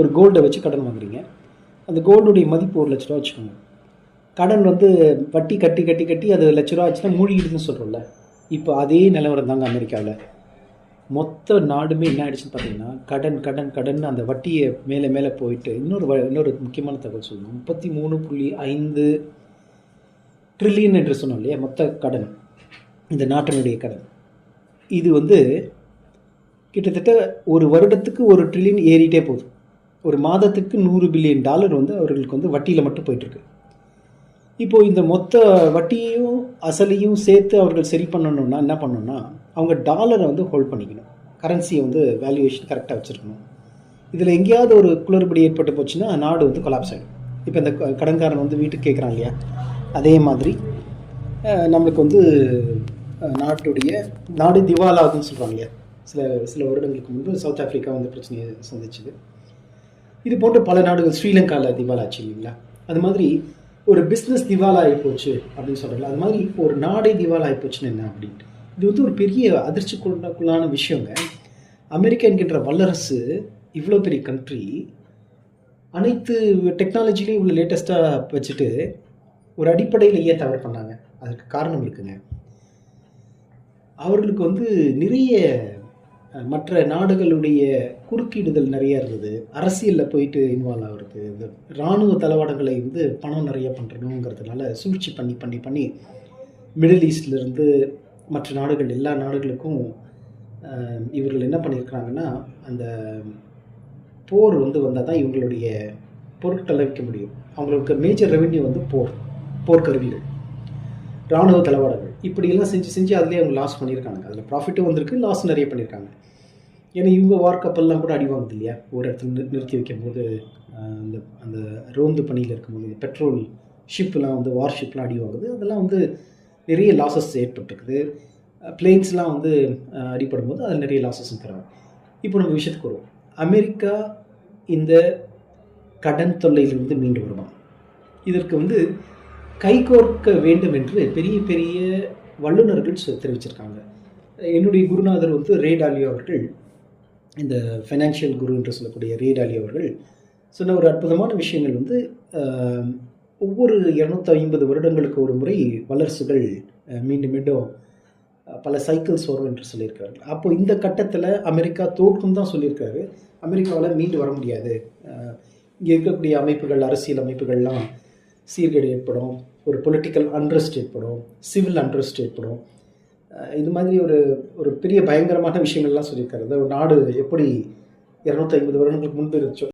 ஒரு கோல்டை வச்சு கடன் வாங்குறீங்க. அந்த கோல்டுடைய மதிப்பு ஒரு லட்ச ரூபா வச்சுக்கோங்க. கடன் வந்து வட்டி கட்டி கட்டி கட்டி அது லட்ச ரூபா ஆச்சுன்னா மூழ்கிடுதுன்னு சொல்கிறோம்ல இப்போ அதே நிலவரம் தாங்க அமெரிக்காவில். மொத்த நாடுமே என்ன ஆயிடுச்சுன்னு பார்த்தீங்கன்னா கடன் கடன் கடன் அந்த வட்டியை மேலே மேலே போயிட்டு இன்னொரு இன்னொரு முக்கியமான தகவல் சொல்லணும் முப்பத்தி மூணு புள்ளி ஐந்து ட்ரில்லியன் என்று சொன்னோம் இல்லையா மொத்த கடன். இந்த நாட்டினுடைய கடன். இது வந்து கிட்டத்தட்ட ஒரு வருடத்துக்கு ஒரு ட்ரில்லியன் ஏறிட்டே போகுது. ஒரு மாதத்துக்கு நூறு பில்லியன் டாலர் வந்து அவர்களுக்கு வந்து வட்டியில் மட்டும் போயிட்டுருக்கு. இப்போது இந்த மொத்த வட்டியையும் அசலையும் சேர்த்து அவர்கள் சரி பண்ணணும்னா என்ன பண்ணணும்னா அவங்க டாலரை வந்து ஹோல்ட் பண்ணிக்கணும். கரன்சியை வந்து வேல்யூவேஷன் கரெக்டாக வச்சுருக்கணும். இதில் எங்கேயாவது ஒரு குளறுபடி ஏற்பட்டு போச்சுன்னா நாடு வந்து கொலாப்ஸ் ஆகிடும் இப்போ இந்த க- கடன்காரன் வந்து வீட்டுக்கு கேட்குறான் இல்லையா? அதே மாதிரி நம்மளுக்கு வந்து நாட்டுடைய நாடு திவாலாகுதுன்னு சொல்கிறாங்க இல்லையா? சில சில வருடங்களுக்கு முன்பு சவுத் ஆஃப்ரிக்கா வந்து பிரச்சனையை சந்திச்சுது. இது போன்ற பல நாடுகள் ஸ்ரீலங்காவில் திவாலாச்சு இல்லைங்களா? அது மாதிரி ஒரு பிஸ்னஸ் திவாலா ஆகிப்போச்சு அப்படின்னு சொல்கிறாங்க அது மாதிரி ஒரு நாடே திவாலாகி போச்சுன்னு என்ன அப்படின்ட்டு. இது வந்து ஒரு பெரிய அதிர்ச்சிக்குள்ளான விஷயங்க. அமெரிக்கா என்கின்ற வல்லரசு இவ்வளோ பெரிய கண்ட்ரி அனைத்து டெக்னாலஜிலையும் இவ்வளோ லேட்டஸ்ட்டாக வச்சுட்டு ஒரு அடிப்படையிலேயே தவறு பண்ணாங்க? அதுக்கு காரணம் இருக்குங்க. அவர்களுக்கு வந்து நிறைய மற்ற நாடுகளுடைய குறுக்கீடுதல் நிறைய இருந்தது. அரசியலில் போயிட்டு இன்வால்வ் ஆகுறது இந்த இராணுவ தளவாடங்களை வந்து பணம் நிறைய பண்ணுறணுங்கிறதுனால சூழ்ச்சி பண்ணி பண்ணி பண்ணி மிடில் ஈஸ்ட்லேருந்து மற்ற நாடுகள் எல்லா நாடுகளுக்கும் இவர்கள் என்ன பண்ணியிருக்கிறாங்கன்னா அந்த போர் வந்து வந்தால் தான் இவங்களுடைய பொருட்களை விற்க முடியும். அவங்களுக்கு மேஜர் ரெவென்யூ வந்து போர் போர்க்கருவிகள். இராணுவ தளவாடங்கள். இப்படியெல்லாம் செஞ்சு செஞ்சு அதுலேயே அவங்க லாஸ் பண்ணியிருக்காங்க அதில் ப்ராஃபிட்டும் வந்திருக்கு லாஸ் நிறைய பண்ணியிருக்காங்க. ஏன்னா இவங்க வார் கப்பல்லாம் கூட அடி வாங்குது இல்லையா? ஒரு இடத்துல நிறு- நிறுத்தி வைக்கும் போது அந்த அந்த ரோந்து பணியில் இருக்கும்போது பெட்ரோல் ஷிப்லாம் வந்து வார் ஷிப்லாம் அடி வாங்குது. அதெல்லாம் வந்து நிறைய லாசஸ் ஏற்பட்டிருக்குது. பிளேன்ஸ்லாம் வந்து அடிப்படும் போது அதில் நிறைய லாசஸும் தராங்க இப்போ நம்ம விஷயத்துக்கு வருவோம். அமெரிக்கா இந்த கடன் தொல்லையிலிருந்து மீண்டு வருமா? இதற்கு வந்து கைகோர்க்க வேண்டும் என்று பெரிய பெரிய வல்லுநர்கள் சொ- தெரிவிச்சிருக்காங்க. என்னுடைய குருநாதர் வந்து ரே டாலியோ அவர்கள் இந்த ஃபைனான்ஷியல் குரு என்று சொல்லக்கூடிய ரே டாலியோ அவர்கள் சொன்ன ஒரு அற்புதமான விஷயங்கள் வந்து ஒவ்வொரு இரநூத்தி ஐம்பது வருடங்களுக்கு ஒரு முறை வல்லரசுகள் மீண்டும் மீண்டும் பல சைக்கிள்ஸ் வரும் என்று சொல்லியிருக்காரு அப்போ இந்த கட்டத்தில் அமெரிக்கா தோற்கும் தான் சொல்லியிருக்காரு. அமெரிக்காவால் மீண்டு வர முடியாது. இங்கே இருக்கக்கூடிய அமைப்புகள் அரசியல் அமைப்புகள்லாம் சீர்கேடு ஏற்படும் ஒரு பொலிட்டிக்கல் அண்ட்ரஸ்ட் ஏற்படும் சிவில் அண்ட்ரஸ்ட் ஏற்படும். இது மாதிரி ஒரு ஒரு பெரிய பயங்கரமான விஷயங்கள்லாம் சொல்லியிருக்காரு. ஒரு நாடு எப்படி இரநூத்தி ஐம்பது வருடங்களுக்கு முன்பு இருந்துச்சோ